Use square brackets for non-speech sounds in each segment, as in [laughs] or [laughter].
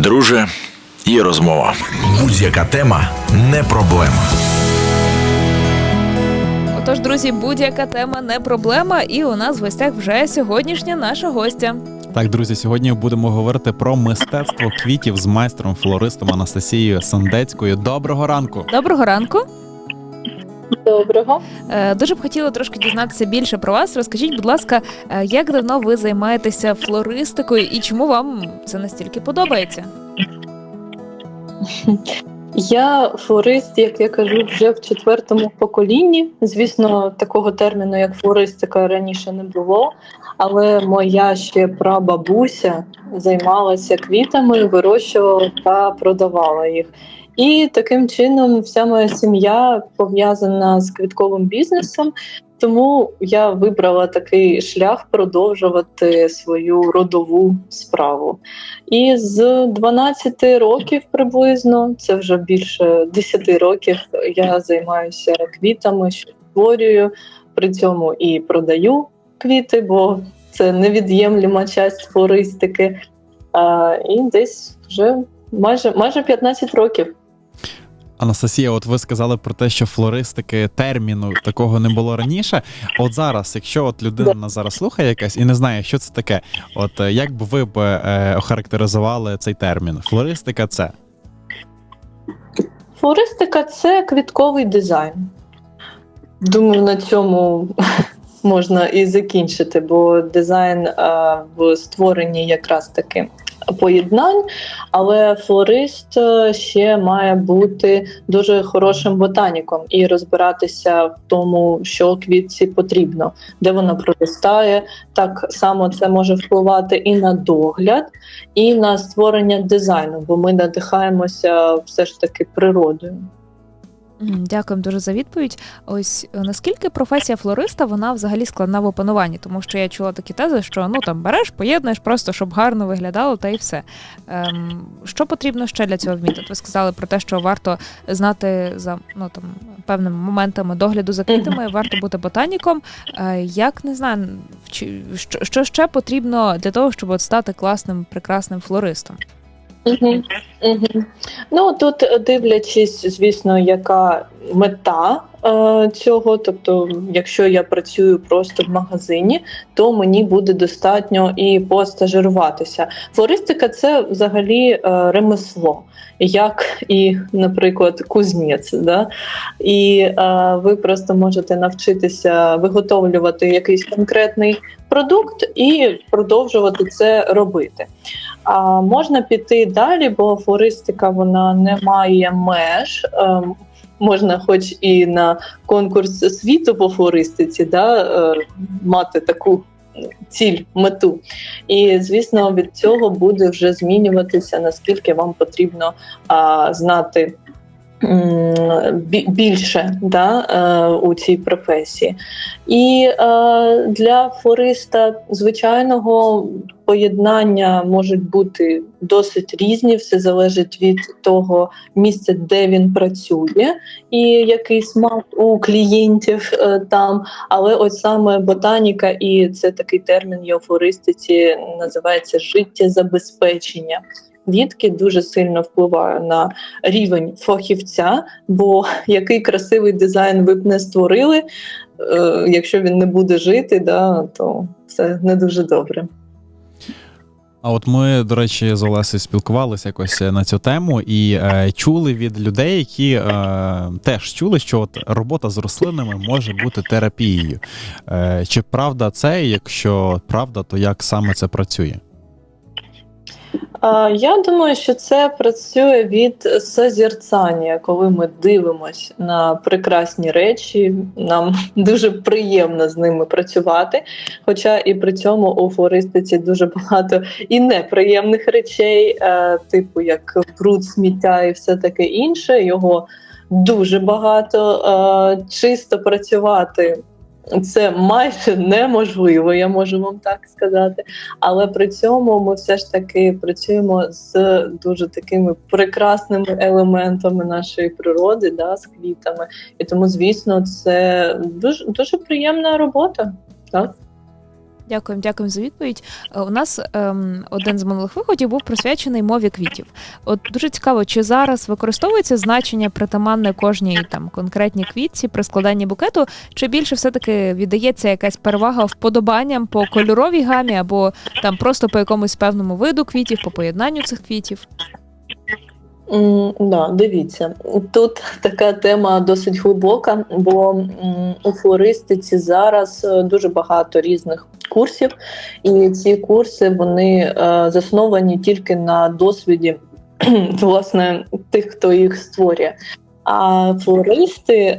Друже, і розмова. Будь-яка тема не проблема. Отож, друзі, будь-яка тема не проблема, і у нас в гостях вже сьогоднішня наша гостя. Так, друзі, сьогодні будемо говорити про мистецтво квітів з майстром флористом Анастасією Сандецькою. Доброго ранку! Доброго ранку. Доброго. Е, Дуже б хотіла трошки дізнатися більше про вас. Розкажіть, будь ласка, е, як давно ви займаєтеся флористикою і чому вам це настільки подобається? Я флорист, як я кажу, вже в четвертому поколінні. Звісно, такого терміну, як флористика, раніше не було, але моя ще прабабуся займалася квітами, вирощувала та продавала їх. І таким чином вся моя сім'я пов'язана з квітковим бізнесом. Тому я вибрала такий шлях продовжувати свою родову справу. І з 12 років приблизно, це вже більше 10 років, я займаюся квітами, що створюю, при цьому і продаю квіти, бо це невід'ємлема часть флористики. А, і десь вже майже, майже 15 років. Анастасія, от ви сказали про те, що флористики терміну такого не було раніше. От зараз, якщо от людина нас зараз слухає якась і не знає, що це таке, от е, як би ви б е, охарактеризували цей термін? Флористика це Флористика це квітковий дизайн. Думаю, на цьому [laughs] можна і закінчити, бо дизайн а, в створенні якраз таки поєднань, але флорист е, ще має бути дуже хорошим ботаніком і розбиратися в тому, що квітці потрібно, де вона проростає. Так само це може впливати і на догляд, і на створення дизайну, бо ми надихаємося все ж таки природою. Дякуємо дуже за відповідь. Ось е, наскільки професія флориста вона взагалі складна в опануванні, тому що я чула такі тези, що ну там береш, поєднуєш просто, щоб гарно виглядало, та й все. Ем, що потрібно ще для цього вміти? От Ви сказали про те, що варто знати за ну там певними моментами догляду за квітами, варто бути ботаніком. Е, як не знаю, що ще потрібно для того, щоб от стати класним, прекрасним флористом? Угу. Угу. Ну тут е, дивлячись, звісно, яка мета цього. Тобто, якщо я працюю просто в магазині, то мені буде достатньо і постажируватися. Флористика це взагалі е, ремесло, як і, наприклад, кузнець. Да? І е, ви просто можете навчитися виготовлювати якийсь конкретний продукт і продовжувати це робити. А можна піти далі, бо флористика вона не має меж. Можна, хоч і на конкурс світу по флористиці, да, е, мати таку ціль, мету. І звісно, від цього буде вже змінюватися, наскільки вам потрібно а, знати більше да, е, у цій професії. І е, для флориста звичайного поєднання можуть бути досить різні, все залежить від того місця, де він працює, і який смак у клієнтів е, там. Але ось саме ботаніка, і це такий термін є у флористиці, називається життєзабезпечення. Дітки дуже сильно впливає на рівень фахівця, бо який красивий дизайн ви б не створили, е, якщо він не буде жити, да, то це не дуже добре. А от ми, до речі, з Олесею спілкувалися якось на цю тему і е, чули від людей, які е, теж чули, що от робота з рослинами може бути терапією. Е, чи правда це? Якщо правда, то як саме це працює? Я думаю, що це працює від созерцання, коли ми дивимося на прекрасні речі. Нам [laughs] дуже приємно з ними працювати. Хоча і при цьому у флористиці дуже багато і неприємних речей, е, типу як бруд, сміття і все таке інше. Його дуже багато. Е, Чисто працювати це майже неможливо, я можу вам так сказати. Але при цьому ми все ж таки працюємо з дуже такими прекрасними елементами нашої природи, да, з квітами. І тому, звісно, це дуже дуже приємна робота. Так? Дякуємо, дякуємо за відповідь. Е, У нас ем, один з минулих виходів був присвячений мові квітів. От дуже цікаво, чи зараз використовується значення притаманне кожній там конкретній квітці при складанні букету, чи більше все-таки віддається якась перевага вподобанням по кольоровій гамі, або там просто по якомусь певному виду квітів, по поєднанню цих квітів? Да, дивіться, тут така тема досить глибока, бо у флористиці зараз е, дуже багато різних курсів, і ці курси вони е, засновані тільки на досвіді [clears throat] власне тих, хто їх створює. А флористи, е,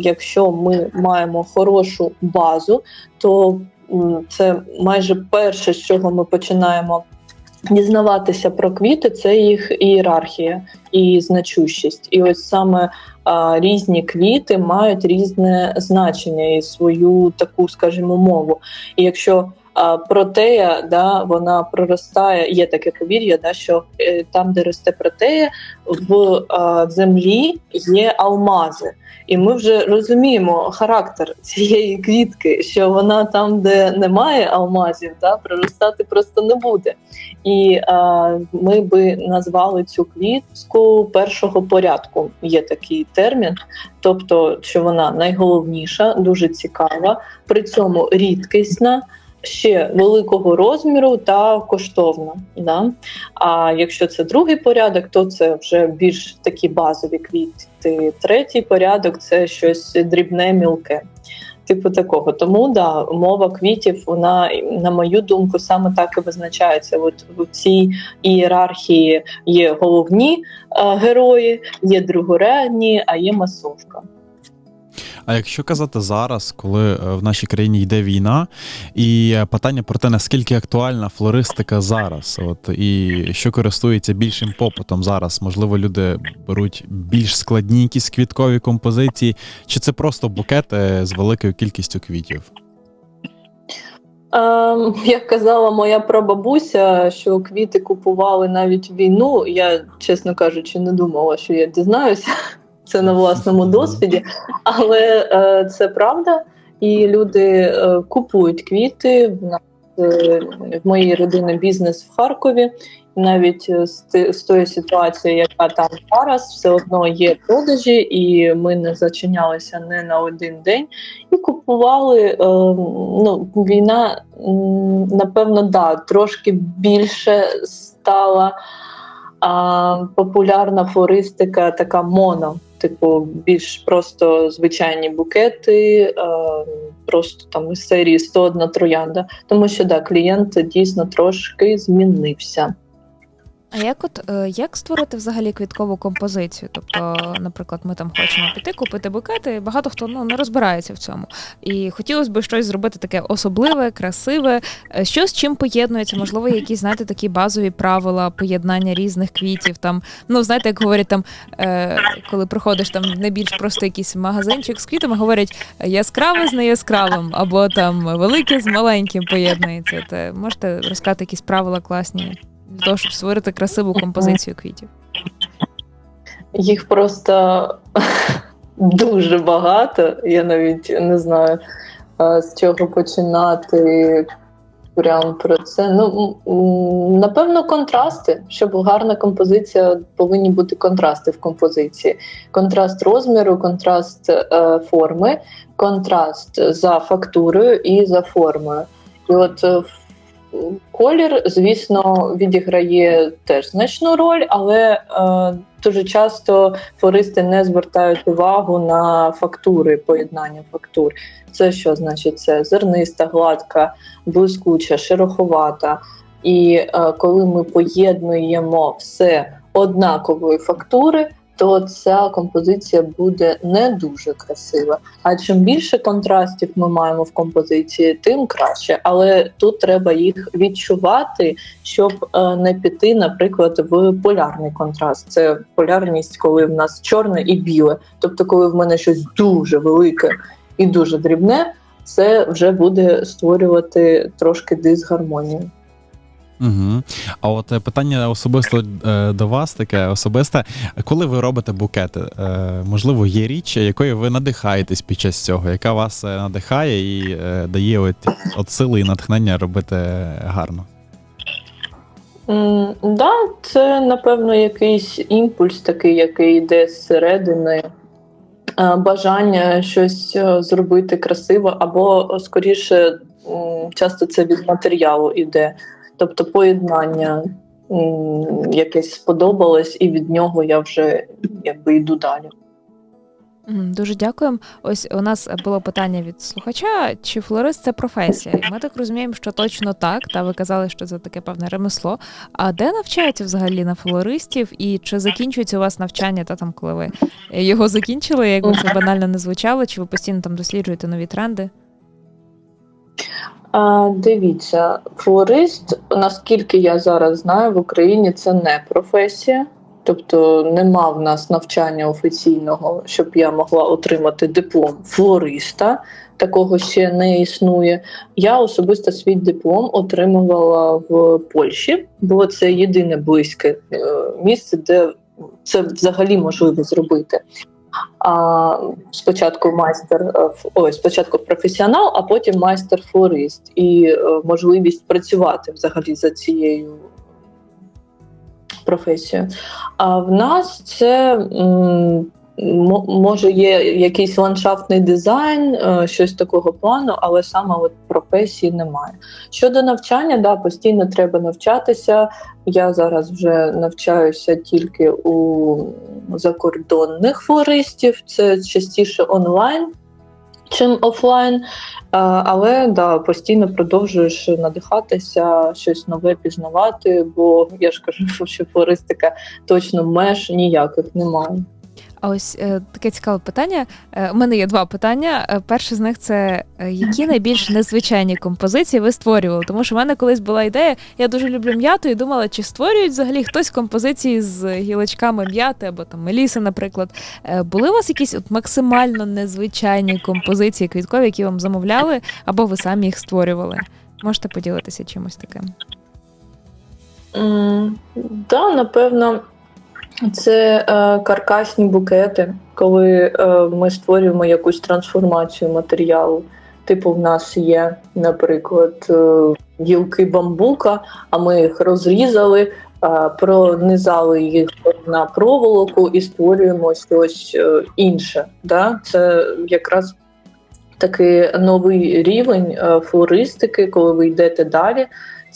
якщо ми маємо хорошу базу, то це майже перше, з чого ми починаємо дізнаватися про квіти, це їх ієрархія і значущість. І ось саме а, різні квіти мають різне значення і свою таку, скажімо, мову. І якщо протея, да, вона проростає, є таке повір'я, да, що е, там, де росте протея, в землі є алмази. І ми вже розуміємо характер цієї квітки, що вона там, де немає алмазів, да, проростати просто не буде. І а, ми би назвали цю квітку першого порядку. Є такий термін, тобто, що вона найголовніша, дуже цікава, при цьому рідкісна. Ще великого розміру та коштовна. Да? А якщо це другий порядок, то це вже більш такі базові квіти. Третій порядок це щось дрібне, мілке. Типу такого. Тому да, мова квітів, вона, на мою думку, саме так і визначається. От в цій ієрархії є головні е, герої, є другорядні, а є масовка. А якщо казати зараз, коли е, в нашій країні йде війна, і е, питання про те, наскільки актуальна флористика зараз, от і що користується більшим попитом зараз, можливо, люди беруть більш складні якісь квіткові композиції, чи це просто букети з великою кількістю квітів? Ем, як казала моя прабабуся, що квіти купували навіть війну, я, чесно кажучи, не думала, що я дізнаюся це на власному досвіді, але е, це правда, і люди е, купують квіти. В нас е, в моїй родини бізнес в Харкові. Навіть е, з, з тої ситуації, яка там зараз, все одно є продажі, і ми не зачинялися не на один день і купували. Е, ну, війна, напевно, да, трошки більше стала а, популярна флористика, така моно. Типу, більш просто звичайні букети, е, просто там із серії 101 троянда. Тому що да, клієнт дійсно трошки змінився. А як от е, як створити взагалі квіткову композицію? Тобто, наприклад, ми там хочемо піти купити букети, і багато хто ну не розбирається в цьому. І хотілося б щось зробити таке особливе, красиве, е, що з чим поєднується, можливо, якісь знаєте такі базові правила поєднання різних квітів. Там ну знаєте, як говорять там, е, коли приходиш там не більш просто якийсь магазинчик з квітами, говорять яскраве з неяскравим, або там велике з маленьким поєднується. Те можете розказати якісь правила класні для того, щоб створити красиву композицію квітів. Їх просто [laughs] дуже багато. Я навіть не знаю, е, з чого починати. Прям про це. Ну напевно, контрасти. Щоб гарна композиція, повинні бути контрасти в композиції. Контраст розміру, контраст е, форми, контраст за фактурою і за формою. І от е, колір, звісно, відіграє теж значну роль, але е, дуже часто флористи не звертають увагу на фактури, поєднання фактур. Це що значить? Це зерниста, гладка, блискуча, шероховата. І е, коли ми поєднуємо все однакової фактури, то ця композиція буде не дуже красива. А чим більше контрастів ми маємо в композиції, тим краще. Але тут треба їх відчувати, щоб е, не піти, наприклад, в полярний контраст. Це полярність, коли в нас чорне і біле. Тобто, коли в мене щось дуже велике і дуже дрібне, це вже буде створювати трошки дисгармонію. Угу. А от е, питання особисто е, до вас таке особисте. Коли ви робите букети, е, можливо, є річ, якою ви надихаєтесь під час цього, яка вас надихає і дає от, от сили і натхнення робити гарно. М, Да, це напевно якийсь імпульс, такий, який йде зсередини, бажання щось зробити красиво, або скоріше, часто це від матеріалу йде. Тобто поєднання м, якесь сподобалось, і від нього я вже якби йду далі. Дуже дякуємо. Ось у нас було питання від слухача: чи флорист це професія? Ми так розуміємо, що точно так. Та ви казали, що це таке певне ремесло. А де навчаються взагалі на флористів? І чи закінчується у вас навчання, та там, коли ви його закінчили, якби це банально не звучало, чи ви постійно там досліджуєте нові тренди? А, дивіться, флорист, наскільки я зараз знаю, в Україні це не професія. Тобто нема в нас навчання офіційного, щоб я могла отримати диплом флориста. Такого ще не існує. Я особисто свій диплом отримувала в Польщі, бо це єдине близьке е, місце, де це взагалі можливо зробити. А спочатку майстер е, ой, спочатку професіонал, а потім майстер-флорист, і е, можливість працювати взагалі за цією професією. А в нас це може є якийсь ландшафтний дизайн, е, щось такого плану, але саме от професії немає. Щодо навчання, да, постійно треба навчатися. Я зараз вже навчаюся тільки у закордонних флористів, це частіше онлайн, чим офлайн. Але да, постійно продовжуєш надихатися, щось нове пізнавати, бо я ж кажу, [laughs] що флористика точно меж ніяких немає. А ось е, таке цікаве питання. Е, у мене є два питання. Е, перше з них це які найбільш незвичайні композиції ви створювали? Тому що в мене колись була ідея, я дуже люблю м'яту і думала, чи створюють взагалі хтось композиції з гілочками м'яти або там меліси, наприклад. Були у вас якісь от максимально незвичайні композиції квіткові, які вам замовляли, або ви самі їх створювали? Можете поділитися чимось таким? М, Да, напевно, це е, каркасні букети, коли е, ми створюємо якусь трансформацію матеріалу. Типу, в нас є, наприклад, е, гілки бамбука, а ми їх розрізали, е, пронизали їх на проволоку і створюємо щось е, інше. Да? Це якраз такий новий рівень е, флористики, коли ви йдете далі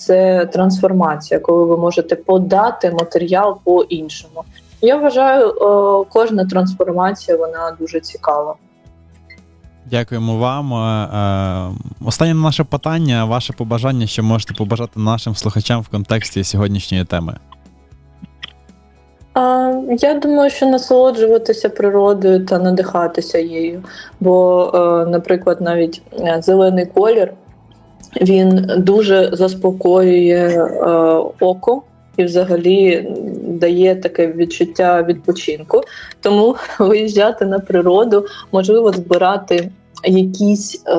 це трансформація, коли ви можете подати матеріал по-іншому. Я вважаю, е, кожна трансформація вона дуже цікава. Дякуємо вам. Е, е, Останнє наше питання, ваше побажання, що можете побажати нашим слухачам в контексті сьогоднішньої теми. Я думаю, що насолоджуватися природою та надихатися її. Бо, наприклад, навіть зелений колір він дуже заспокоює е, око і взагалі дає таке відчуття відпочинку. Тому [laughs] виїжджати на природу, можливо, збирати якісь е,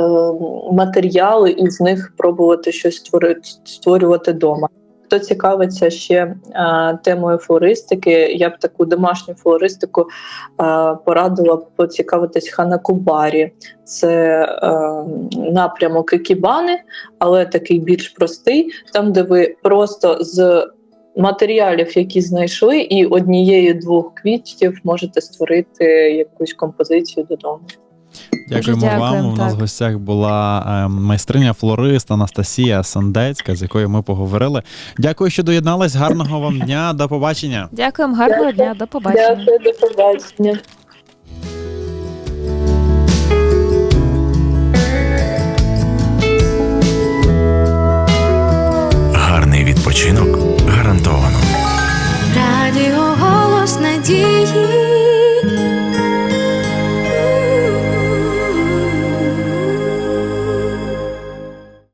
матеріали і з них пробувати щось створити, створювати вдома. Хто цікавиться ще е, темою флористики, я б таку домашню флористику е, порадила поцікавитись ханакубарі. Це е, напрямок ікібани, але такий більш простий, там, де ви просто з матеріалів, які знайшли, і однією двох квітів можете створити якусь композицію додому. Дякуємо дякуємо, вам. У нас в гостях була ем, майстриня флорист Анастасія Сандецька, з якою ми поговорили. Дякую, що доєднались. Гарного вам дня, до побачення. Дякуємо, гарного дня, до побачення. Дякую, до побачення. Гарний відпочинок гарантовано. Радіо голос надії.